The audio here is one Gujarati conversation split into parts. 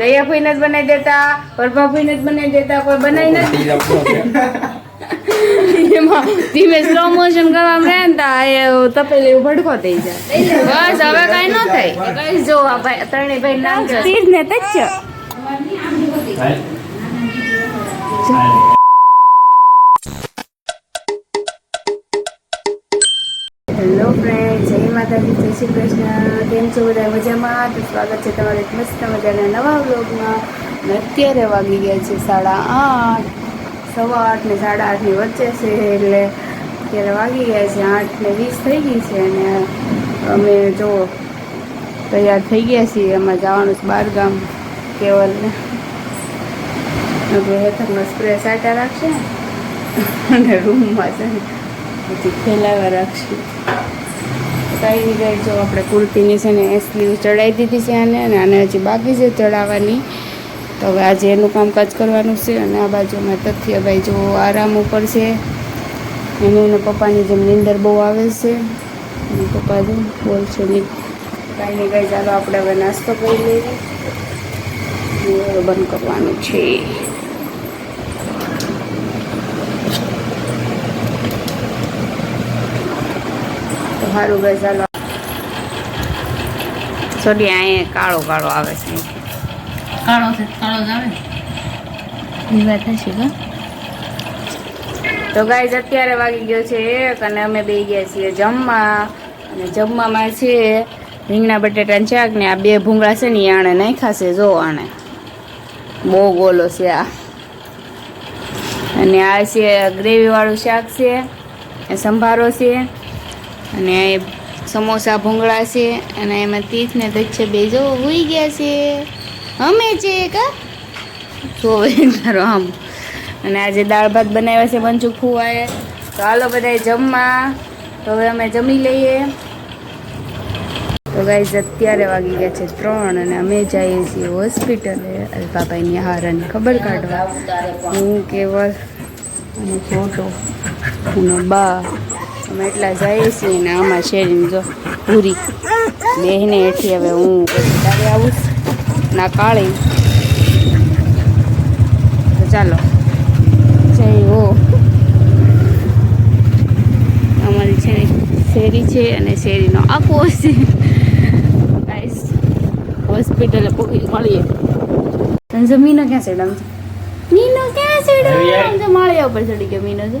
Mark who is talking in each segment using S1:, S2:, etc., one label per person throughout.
S1: દયા ફઈને જ બનાવી દેતા પ્રભા ફઈને જ બનાવી દેતા કોઈ બનાવી નથી. એમાં ધીમે સ્લો મોશન કરવા ને તા એ તપેલી એવું ભડકો થઈ જાય. બસ હવે કાંઈ ન થાય. કઈ જો આ ભાઈ ત્રણેય ભાઈ નામ તીર ને તચ્ય માતાજી, જય શ્રી કૃષ્ણ. કેમ છો બધા? મજામાં? તો સ્વાગત છે તમારે મસ્ત મજાના નવા વ્લોગમાં. અત્યારે વાગી ગયા છે સાડા આઠ. સવા આઠ ને સાડા આઠની વચ્ચે છે એટલે અત્યારે વાગી ગયા છે આઠ ને વીસ થઈ ગઈ છે અને અમે જો તૈયાર થઈ ગયા છીએ. એમાં જવાનું છે કેવલને ને હેઠળમાં સ્પ્રે સાટા રાખશે. અને રૂમમાં છે ને પછી ફેલાવા રાખશું. કાંઈ નહીં કાંઈ જો આપણે કુર્તીની છે ને એ સ્લીવ ચડાવી દીધી છે આને અને આને હજી બાકી છે ચડાવવાની. તો હવે આજે એનું કામકાજ કરવાનું છે અને આ બાજુમાં તથ્યભાઈ જો આરામ ઉપર છે. એનું એના પપ્પાની જેમ નીંદર બહુ આવે છે. પપ્પા જો બોલશે નહીં કાંઈ નહીં કાંઈ ચાલો આપણે હવે નાસ્તો કરી લઈએ. બંધ કરવાનું છે. સારું ભાઈ ચાલો. સોડી અહીંયા કાળો કાળો આવે છે.
S2: કાળો છે કાળો જ આવે.
S1: એ વાત હશે કા? તો ગાઈઝ અત્યારે વાગી ગયો છે એક અને અમે બે ગયા છીએ જમવા. અને જમવામાં છે રીંગણા બટેટાનું શાક ને આ બે ભૂંગળા છે ને એ આણે નાખ્યા છે જો આણે. બહુ ગોલો છે આ. અને આ છે ગ્રેવીવાળું શાક છે એ સંભારો છે. અને એ સમોસા ભૂંગળા છે અને એમાં તીથ ને દચ્છે બે જો ઉઈ ગયા છે. અમે છે કા જોવે તારો આમ. અને આજે દાળ ભાત બનાવ્યા છે મંચુ ફુવાએ તો હાલો બધાય જમવા. તો હવે અમે જમી લઈએ. તો ગાઈઝ અત્યારે વાગી ગયા છે ત્રણ અને અમે જઈએ છીએ હોસ્પિટલે અલ્પાભાઈની હારાની ખબર કાઢવા. હું કેવલ ફોટો, અને બા. અમે એટલા જઈએ છીએ ને આમાં શેરીને જો પૂરી બેહને હેઠી હવે હું પછી તારે આવું ના કાળી. તો ચાલો. જય હો. અમારી છે ને શેરી છે અને શેરીનો આખો છે. હોસ્પિટલે પહોંચી મળીએ. તને ક્યાં ચડામ છે મીનો ક્યાં છે જો માળિયા ઉપર ચડી ગયો મીનો જો.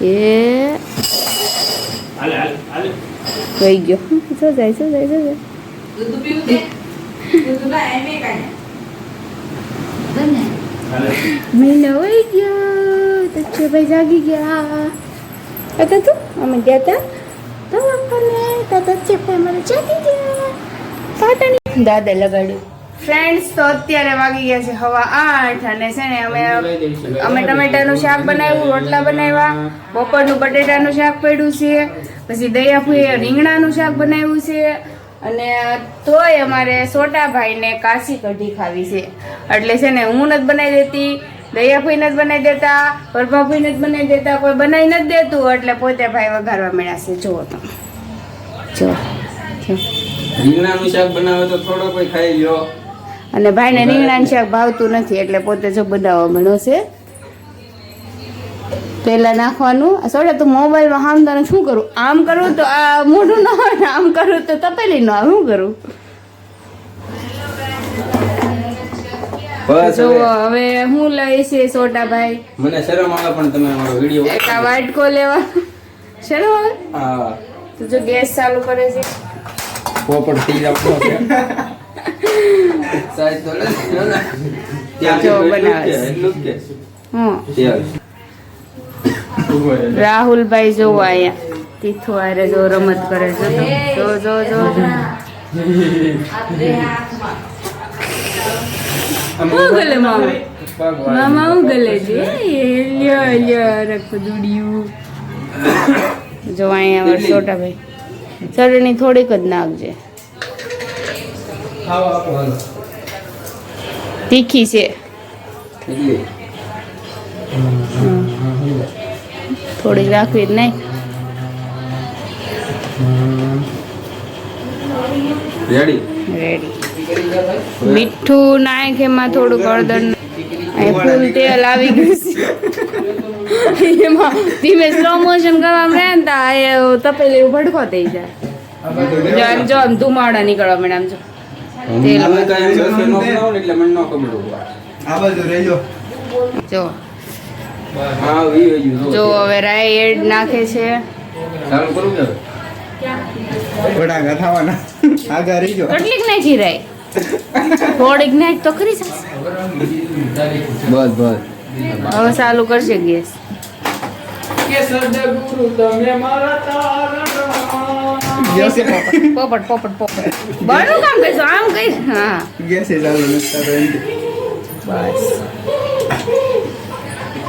S1: એ વહી ગયો. જો જાય જો જાય જો જાય. ગયો. ભાઈ જાગી ગયા. હતા તું? અમે ગયા હતા? તો આપણને મને જાગી ગયા. પાટાની દાદા લગાડ્યું. ફ્રેન્ડ્સ તો અત્યારે વાગી ગયા છે હવા આઠ અને છે ને અમે અમે ટમેટાનું શાક બનાવ્યું રોટલા બનાવ્યા બપોરનું બટેટાનું શાક પડ્યું છે પછી દયાફુએ રીંગણાનું શાક બનાવ્યું છે અને તોય અમારે સોટાભાઈને કાશી કઢી ખાવી છે. એટલે છે ને હું નથી બનાવી દેતી દયાભાઈ નથી બનાવી દેતા પ્રભાભાઈ નથી બનાવી દેતા કોઈ બનાવી નથી દેતું એટલે પોતે ભાઈ વઘારવા મળ્યા છે. જુઓ તો. જો.
S3: રીંગણાનું શાક બનાવે તો થોડો કોઈ ખાઈ લ્યો.
S1: અને ભાઈને રીંગણાનું શાક ભાવતું નથી એટલે પોતે જો બનાવવા મળ્યો છે. પહેલાં નાખવાનું. સોડા તું મોબાઈલમાં આમ તને શું કરું? આમ કરું તો આ મોઢું ન હોય ને આમ કરું તો તપેલી ન આવે શું કરું? જો
S3: હવે.
S1: હું લઈ છે સોટાભાઈ.
S3: મને શરમ આવે પણ તમે મારો વીડિયો
S1: એક આ વાટકો લેવા. શરૂ હવે
S3: હા.
S1: તું જો ગેસ ચાલુ કરે છે.
S3: થઈ છે તો નથી.
S1: રાહુલભાઈ જો આયા તીથો આરે જો રમત કરે છે. તો જો જો જો.
S3: આમ
S1: મામા. મામા હું ગલે છે? લ્યો લ્યો રખ દુડિયું. જો અહીંયા અમારા છોટા ભાઈ ચટણી થોડીક જ નાખજે.
S3: ખાવા આપો હાલો.
S1: તીખી છે થોડી રાખવી જ નહીં મીઠું નાખ એમાં થોડુંક હળદર ફૂલ તેલ આવી ગયું છે એમાં ધીમે સ્લો મોશન કરવામાં રહે ને તો તપેલી ભડકો થઈ જાય જો આમ જો આમ ધુમાડા નીકળવા મેડમ જો જો જો. હવે રાય એડ નાખે છે.
S3: કરું
S4: થવાના આગા
S1: કેટલીક નાખી રાઈ થોડીક નાખ તો સાસ
S3: બસ બસ.
S1: હવે ચાલુ કરશે ગેસ.
S4: ગેસે
S1: પોપટ પોપટ પોપટ બળનું કામ કરશો આમ કઈ હા.
S4: ગેસે ચાલુ નતા
S1: બસ.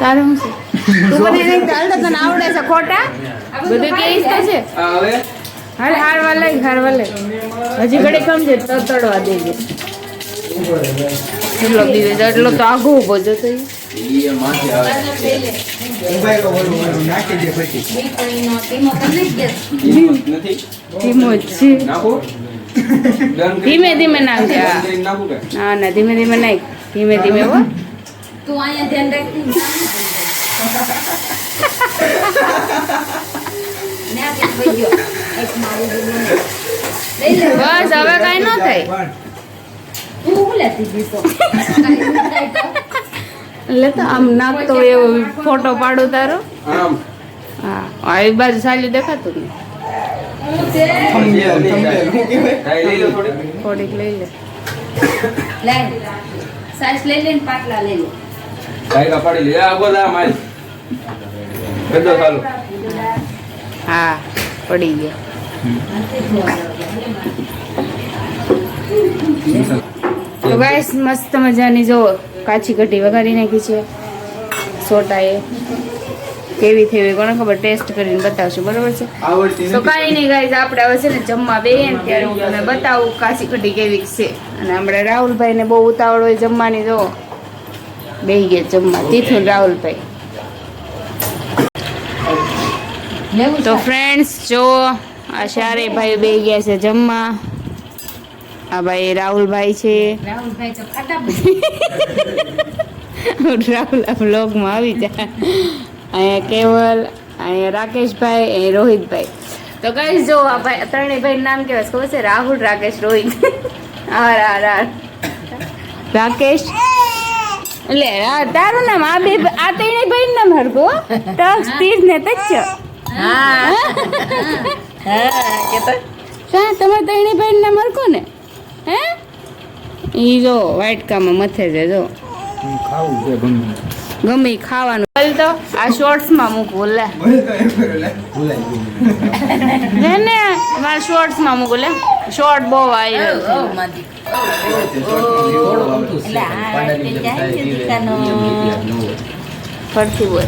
S1: તારું શું તું બધી નહીં ચાલ તને આવડે છે ખોટા? બધું કે તો છે?
S3: હવે?
S1: હાલ હારવા લઈ હારવા લઈ. હજી ઘડી કમ છે તડવા તળવા દેજે એટલો દીધે એટલો તો આઘો ઊભો જતો ધીમો ધીમે નાખજે ના ના, ધીમે ધીમે નાખ. ધીમે ધીમે હો. બસ, હવે કાંઈ ન થાય.
S2: લેતી?
S1: એટલે તો આમ નાખતો હોય એવો ફોટો પાડું તારો.
S3: આમ.
S1: હા આ એ બાજુ સાલી દેખાતું ને? થોડીક. લઈ લે.
S2: લે. લઈ લે ને પાટલા લઈ લે.
S3: કાંઈ કા લે. આ બોલ માલ બધો ચાલુ.
S1: હા પડી ગયા. તો ગાઈસ મસ્ત મજાની જો કાચી કઢી વઘારી નાખી છે. સોટાએ. કેવી થેવી કોને ખબર? ટેસ્ટ કરીને બતાવશું બરોબર છે? તો. કાંઈ નહીં ગાઈસ આપણે હવે છે ને જમવા બેહીએ ને ત્યારે હું તમને બતાવું કાચી કઢી કેવી છે. અને આપણે રાહુલભાઈને બહુ ઉતાવળ હોય જમવાની જો. બેહી ગયા જમવા. તીથું રાહુલભાઈ. તો ફ્રેન્ડ્સ જો આ ચારે ભાઈ બે ગયા છે જમવા. આ ભાઈ રાહુલભાઈ છે. રાહુલ આ બ્લોગમાં આવી જાય અહીંયા કેવલ અહીંયા રાકેશભાઈ એ રોહિતભાઈ. તો કઈ જો આ ભાઈ ત્રણેય ભાઈ નામ કેવા ખબર છે? Rahul Rakesh Rohit. R R R Rakesh. એટલે તારું નામ આ બે આ ત્રણેય ભાઈ નામ હરકો ટક્સ તીજ ને તચ્ય
S2: હા. કે તો
S1: તમારે ત્રણેય ભાઈ નામ હરકો ને? હે? ઈ જો વ્હાઈટ કામાં મથે છે જો.
S3: ખાવું છે ગમે.
S1: ગમે ખાવાનું. બોલ તો આ શોર્ટ્સમાં મૂકવું લે. ને ને મારા શોર્ટ્સમાં મૂકવું લે. શોર્ટ બહુ આવી રહ્યો. ફરતી બોલ.